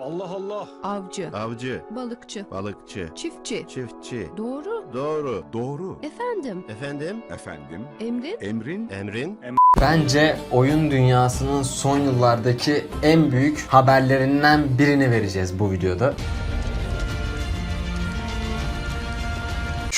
Allah Allah. Avcı, Avcı, balıkçı, balıkçı, çiftçi. çiftçi. Doğru. Doğru. Doğru. Efendim, Efendim? Efendim. emrin? Emrin. Emrin? Bence oyun dünyasının son yıllardaki en büyük haberlerinden birini vereceğiz bu videoda.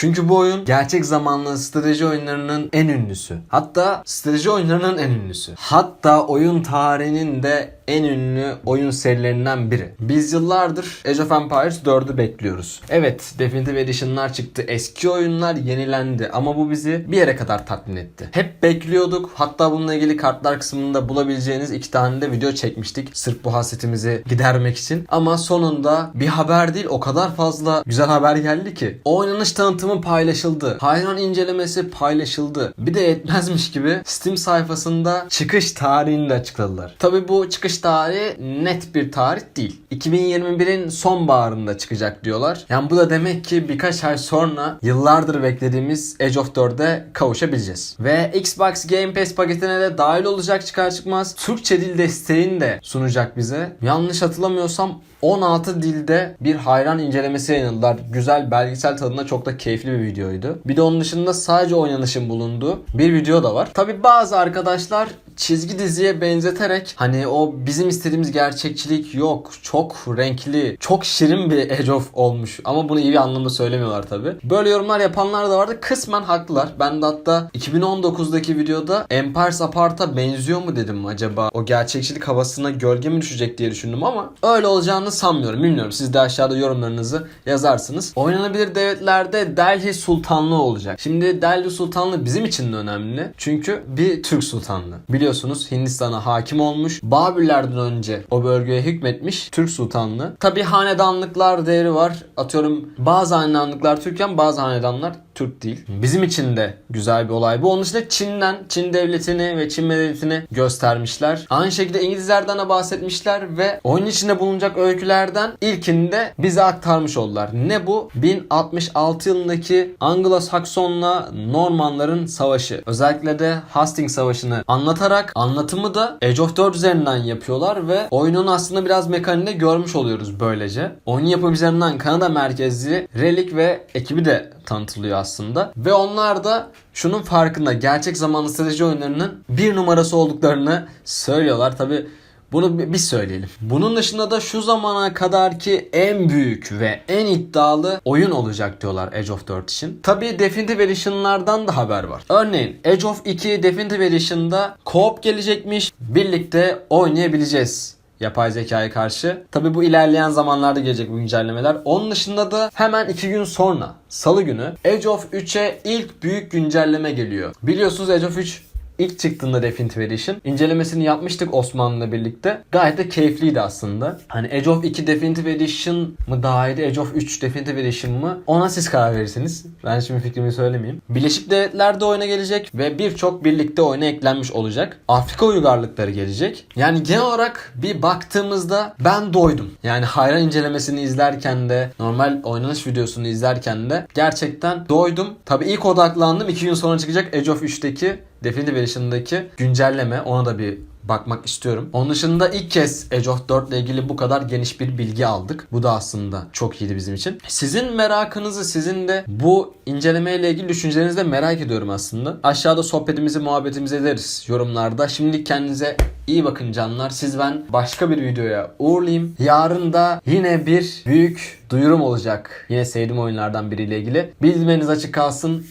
Çünkü bu oyun gerçek zamanlı strateji oyunlarının en ünlüsü. Hatta strateji oyunlarının en ünlüsü. Hatta oyun tarihinin de en ünlü oyun serilerinden biri. Biz yıllardır Age of Empires 4'ü bekliyoruz. Evet, Definitive Edition'lar çıktı. Eski oyunlar yenilendi ama bu bizi bir yere kadar tatmin etti. Hep bekliyorduk. Hatta bununla ilgili kartlar kısmında bulabileceğiniz iki tane de video çekmiştik. Sırf bu hasretimizi gidermek için. Ama sonunda bir haber değil o kadar fazla güzel haber geldi ki. O oynanış tanıtımı paylaşıldı. Hayran incelemesi paylaşıldı. Bir de yetmezmiş gibi Steam sayfasında çıkış tarihini de açıkladılar. Tabi bu çıkış tarihi net bir tarih değil. 2021'in sonbaharında çıkacak diyorlar. Yani bu da demek ki birkaç ay sonra yıllardır beklediğimiz Age of 4'e kavuşabileceğiz. Ve Xbox Game Pass paketine de dahil olacak çıkar çıkmaz Türkçe dil desteğini de sunacak bize. Yanlış hatırlamıyorsam 16 dilde bir hayran incelemesi yayınladılar. Güzel belgesel tadında çok da keyifli bir videoydu. Bir de onun dışında sadece oynanışın bulunduğu bir video da var. Tabi bazı arkadaşlar çizgi diziye benzeterek hani o bizim istediğimiz gerçekçilik yok. Çok renkli, çok şirin bir Age of olmuş. Ama bunu iyi bir anlamda söylemiyorlar tabi. Böyle yorumlar yapanlar da vardı. Kısmen haklılar. Ben de hatta 2019'daki videoda Empires Apart'a benziyor mu dedim acaba? O gerçekçilik havasına gölge mi düşecek diye düşündüm ama öyle olacağını sanmıyorum. Bilmiyorum. Siz de aşağıda yorumlarınızı yazarsınız. Oynanabilir devletlerde Delhi Sultanlığı olacak. Şimdi Delhi Sultanlığı bizim için de önemli. Çünkü bir Türk sultanlığı. Biliyorsunuz Hindistan'a hakim olmuş. Babürlerden önce o bölgeye hükmetmiş Türk sultanlığı. Tabi hanedanlıklar değeri var. Atıyorum bazı hanedanlıklar Türkken bazı hanedanlar Türk değil. Bizim için de güzel bir olay bu. Onun dışında Çin'den, Çin devletini ve Çin medeniyetini göstermişler. Aynı şekilde İngilizlerden de bahsetmişler ve oyun içinde bulunacak öykülerden ilkini de bize aktarmış oldular. Ne bu? 1066 yılındaki Anglo-Sakson'la Normanların savaşı. Özellikle de Hastings Savaşı'nı anlatarak anlatımı da Age of 4 üzerinden yapıyorlar ve oyunun aslında biraz mekaniğini görmüş oluyoruz böylece. Oyun yapımcılarından Kanada merkezli Relic ve ekibi de tanıtılıyor aslında. Ve onlar da şunun farkında gerçek zamanlı strateji oyunlarının bir numarası olduklarını söylüyorlar. Tabi bunu bi- biz söyleyelim. Bunun dışında da şu zamana kadarki en büyük ve en iddialı oyun olacak diyorlar Age of 4 için. Tabi Definitive Edition'lardan da haber var. Örneğin Age of 2 Definitive Edition'da co-op gelecekmiş. Birlikte oynayabileceğiz yapay zekaya karşı. Tabi bu ilerleyen zamanlarda gelecek bu güncellemeler. Onun dışında da hemen 2 gün sonra salı günü Age of 3'e ilk büyük güncelleme geliyor. Biliyorsunuz Age of 3 İlk çıktığında Definitive Edition incelemesini yapmıştık Osman'la birlikte. Gayet de keyifliydi aslında. Hani Age of 2 Definitive Edition mı daha iyiydi? Age of 3 Definitive Edition mı? Ona siz karar verirsiniz. Ben şimdi fikrimi söylemeyeyim. Birleşik Devletler de oyuna gelecek ve birçok birlikte oyuna eklenmiş olacak. Afrika uygarlıkları gelecek. Yani genel olarak bir baktığımızda ben doydum. Yani hayran incelemesini izlerken de normal oynanış videosunu izlerken de gerçekten doydum. Tabi ilk odaklandım 2 gün sonra çıkacak Age of 3'teki Definitive Edition'daki güncelleme ona da bir bakmak istiyorum. Onun dışında ilk kez Age of 4 ile ilgili bu kadar geniş bir bilgi aldık. Bu da aslında çok iyiydi bizim için. Sizin merakınızı, sizin de bu inceleme ile ilgili düşüncelerinizi de merak ediyorum aslında. Aşağıda sohbetimizi, muhabbetimizi ederiz yorumlarda. Şimdi kendinize iyi bakın canlar. Siz ben başka bir videoya uğurlayayım. Yarın da yine bir büyük duyurum olacak. Yine sevdiğim oyunlardan biriyle ilgili. Bilmeniz açık kalsın.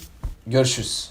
Görüşürüz.